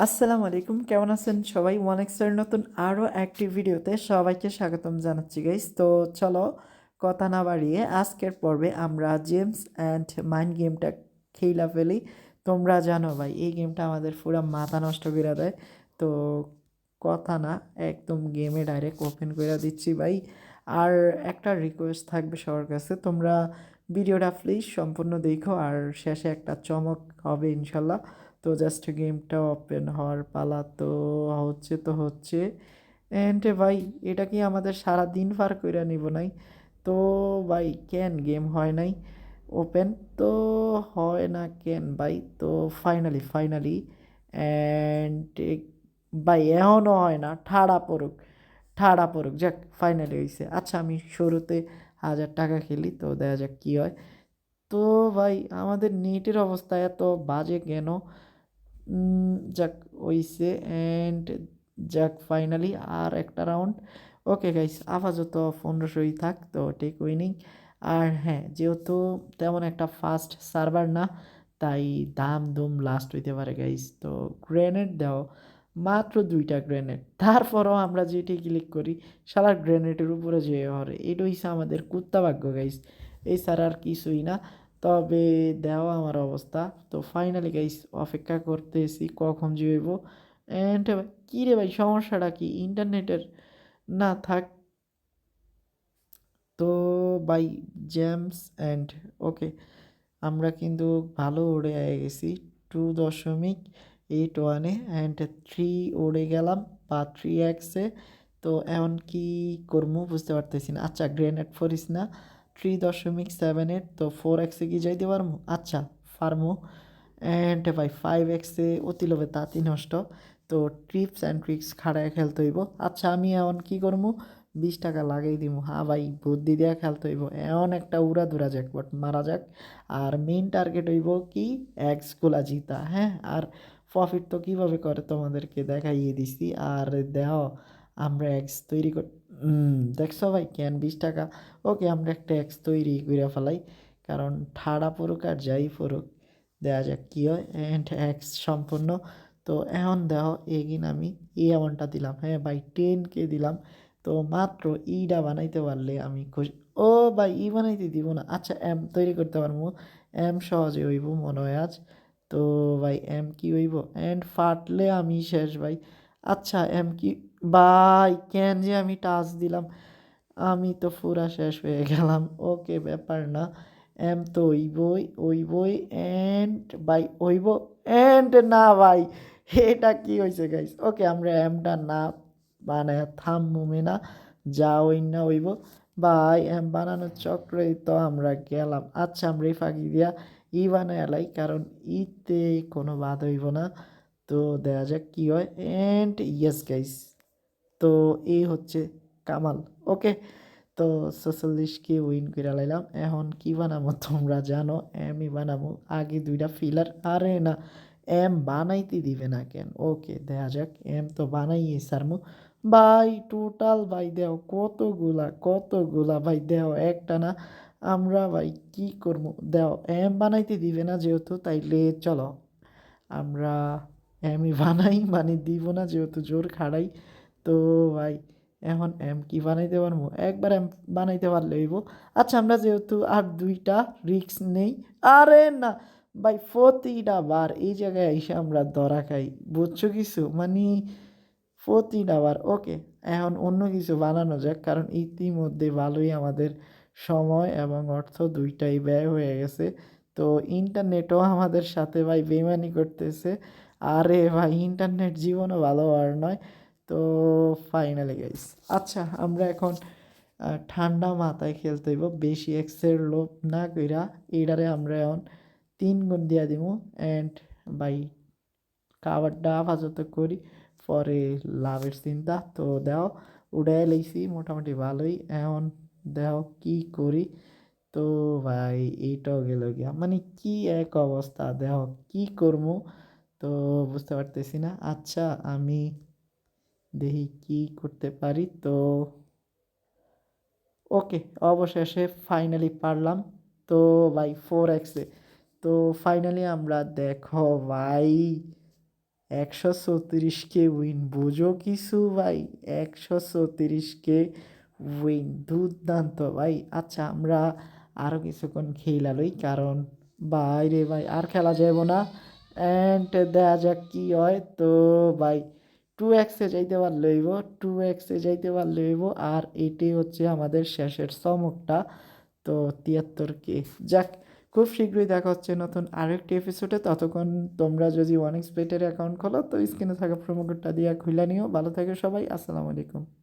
আসসালামু আলাইকুম, কেমন আছেন সবাই? ওয়ান এক্সের নতুন আরও একটি ভিডিওতে সবাইকে স্বাগতম জানাচ্ছি গাইস তো চলো কথা না বাড়িয়ে আজকের পর্বে আমরা জেমস অ্যান্ড মাইন্ড গেমটা খেলা ফেলি। তোমরা জানো ভাই, এই গেমটা আমাদের পুরো মাথা নষ্ট করে দেয়। তো কথা না, একদম গেমে ডাইরেক্ট ওপেন করে দিচ্ছি ভাই। আর একটা রিকোয়েস্ট থাকবে সবার কাছে, তোমরা ভিডিওটা প্লিজ সম্পূর্ণ দেখো আর শেষে একটা চমক হবে ইনশাল্লাহ। তো জাস্ট গেমটা ওপেন হওয়ার পালা তো হচ্ছে তো হচ্ছে। অ্যান্ড ভাই, এটা কি আমাদের সারা দিন পার কইরা নিব নাই? তো ভাই, কেন গেম হয় নাই? ওপেন তো হয় না কেন ভাই? তো ফাইনালি ফাইনালি অ্যান্ড ভাই এখনও হয় না, ঠাড়া পড়ুক ঠাড়া পড়ুক। যাক ফাইনালি হয়েছে আচ্ছা আমি শুরুতে হাজার টাকা খেলি, তো দেখা যাক কী হয়। তো ভাই, আমাদের নেটের অবস্থা এত বাজে কেন? যাক হইছে অ্যান্ড যাক ফাইনালি আর একটা রাউন্ড ওকে গাইস আপাতত পনেরোশোই থাক, তো টেক উইনিং আর হ্যাঁ যেহেতু তেমন একটা ফাস্ট সার্ভার না, তাই দাম দুম লাস্ট হইতে পারে গাইস তো গ্রেনেড দাও, মাত্র দুইটা গ্রেনেড তারপরও আমরা যেটি ক্লিক করি সারা গ্রেনেডের উপরে যে হরে এটা হইছে আমাদের কুত্তা ভাগ্য গাইস এই ছাড়া আর কিছুই না। তবে দেওয়া আমার অবস্থা। তো ফাইনালি গাইস অপেক্ষা করতেছি কখন যে হইব। অ্যান্ড কী রে ভাই, সমস্যাটা কি? ইন্টারনেটের না থাক। তো বাই জেমস অ্যান্ড ওকে আমরা কিন্তু ভালো আয় গেছি। টু দশমিক এইট ওয়ানে অ্যান্ড থ্রি ওড়ে গেলাম বা থ্রি এক্সে তো এমন কি করব বুঝতে পারতেছি না। আচ্ছা গ্রেনেড ফরিস না। থ্রি দশমিক সেভেন এইট তো ফোর এক্সে কি যাইতে পারব আচ্ছা পারমো। অ্যান্ড ভাই ফাইভ এক্সে অতি লোভে তাঁতি নষ্ট। তো ট্রিপস অ্যান্ড ট্রিক্স খাড়ায় খেলতে হইব। আচ্ছা আমি এমন কি করব বিশ টাকা লাগাই দিব হ্যাঁ ভাই, বুদ্ধি দিয়া খেলতে হইব। এমন একটা উড়া দুরা যাক বাট মারা যাক। আর মেইন টার্গেট হইব কি? এক্সগুলা জিতা হ্যাঁ? আর প্রফিট তো কীভাবে করে তোমাদেরকে দেখাইয়ে দিছি। আর দেহ আমরা এক্স তৈরি কর দেখছ ভাই কেন বিশ টাকা? ওকে, আমরা একটা এক্স তৈরি করে ফেলাই। কারণ ঠাড়া পড়ুক আর যাই পড়ুক দেওয়া যাক কী হয়। অ্যান্ড এক্স সম্পূর্ণ। তো এখন দেহ এগিন আমি এই অ্যামাউন্টটা দিলাম। হ্যাঁ ভাই টেন কে দিলাম। তো মাত্র ইটা বানাইতে পারলে আমি খুশি ও ভাই, ই বানাইতে দিব না। আচ্ছা এম তৈরি করতে পারব। এম সহজে হইব, মনে হয় আজ। তো ভাই এম কি হইব? অ্যান্ড ফাটলে আমি শেষ, ভাই। আচ্ছা এম কি ভাই কেন যে আমি টাচ দিলাম। আমি তো পুরা শেষ হয়ে গেলাম। ওকে, ব্যাপার না। এম তো ওই বই ওই বই অ্যান্ড বাই ওইব অ্যান্ড না ভাই এটা কি হয়েছে গাইস ওকে আমরা এমটা না বানায় থামমুমে না যা ওই না ওইব। বাই এম বানানোর চক্রেই তো আমরা গেলাম। আচ্ছা আমরা এই ফাঁকি দিয়া ই বানায় এলাই, কারণ ইতে কোনো বাদ হইব না। তো দেখা যাক কী হয়। অ্যান্ড ইয়েস গাইস তো এই হচ্ছে কামাল। ওকে? তো ছচল্লিশকে উইন করে লাইলাম। এখন কি বানাবো তোমরা জানো? এমই বানাবো। আগে দুইটা ফিলার আরে না এম বানাইতে দিবে না কেন? ওকে, দেখা যাক। এম তো বানাইয়ে সারমু। ভাই টোটাল ভাই দেও, কতগুলা কতগুলা ভাই দেও? একটা না, আমরা ভাই কি করব দেও এম বানাইতে দিবে না যেহেতু, তাইলে চলো। আমরা এমই বানাই মানে দিব না যেহেতু, জোর খাড়াই। তো ভাই, এখন এম কি বানাইতে পারব? একবার এম বানাইতে পারলে হইব। আচ্ছা আমরা যেহেতু আর দুইটা রিক্স নেই, আরে না! ভাই, প্রতিটা বার এই জায়গায় এসে আমরা ধরা খাই, বুঝছ কিছু? মানে প্রতিটা বার ওকে এখন অন্য কিছু বানানো যাক, কারণ ইতিমধ্যে ভালোই আমাদের সময় এবং অর্থ দুইটাই ব্যয় হয়ে গেছে। তো ইন্টারনেটও আমাদের সাথে ভাই বেমানি করতেছে। আরে ভাই ইন্টারনেট জীবনও ভালো আর নয়। তো ফাইনালি গাইস আচ্ছা আমরা এখন ঠান্ডা মাথায় খেলতে হইব। বেশি এক্সের লোভ না কইরা এইটারে আমরা এখন তিন গুণ দিয়া দিব অ্যান্ড বাই খাবারটা আপাতত করি, পরে লাভের চিন্তা। তো দেও উড়াই লাইছি, মোটামুটি ভালোই। এখন দেও কি করি। তো ভাই, এইটাও গেল গিয়া। মানে কি এক অবস্থা? দেহ কি করব তো বুঝতে পারতেছি না। আচ্ছা আমি দেখি কি করতে পারি তো। ওকে, অবশেষে ফাইনালি পারলাম। তো ভাই ফোর এক্সে তো ফাইনালি আমরা দেখো ভাই, একশো চৌত্রিশ কে উইন বুঝো কিছু ভাই, একশো চৌত্রিশ কে উইন দুর্দান্ত ভাই। আচ্ছা আমরা আরও কিছুক্ষণ খেলালই কারণ বাইরে ভাই আর খেলা যাব না। অ্যান্ড দেখা যাক কী হয়। তো ভাই টু এক্সে যাইতে পারলে হইব টু এক্সে যাইতে পারলে হইব, আর এটাই হচ্ছে আমাদের শেষের চমকটা। তো তিয়াত্তর কে যাক, খুব শীঘ্রই দেখা হচ্ছে নতুন আরেকটি এপিসোডে ততক্ষণ তোমরা যদি ওয়ান এক্স অ্যাকাউন্ট খোলো, তো স্ক্রিনে থাকা প্রোমো কোডটা দিয়ে খুলে নিও। ভালো থাকে সবাই, আসসালামু আলাইকুম।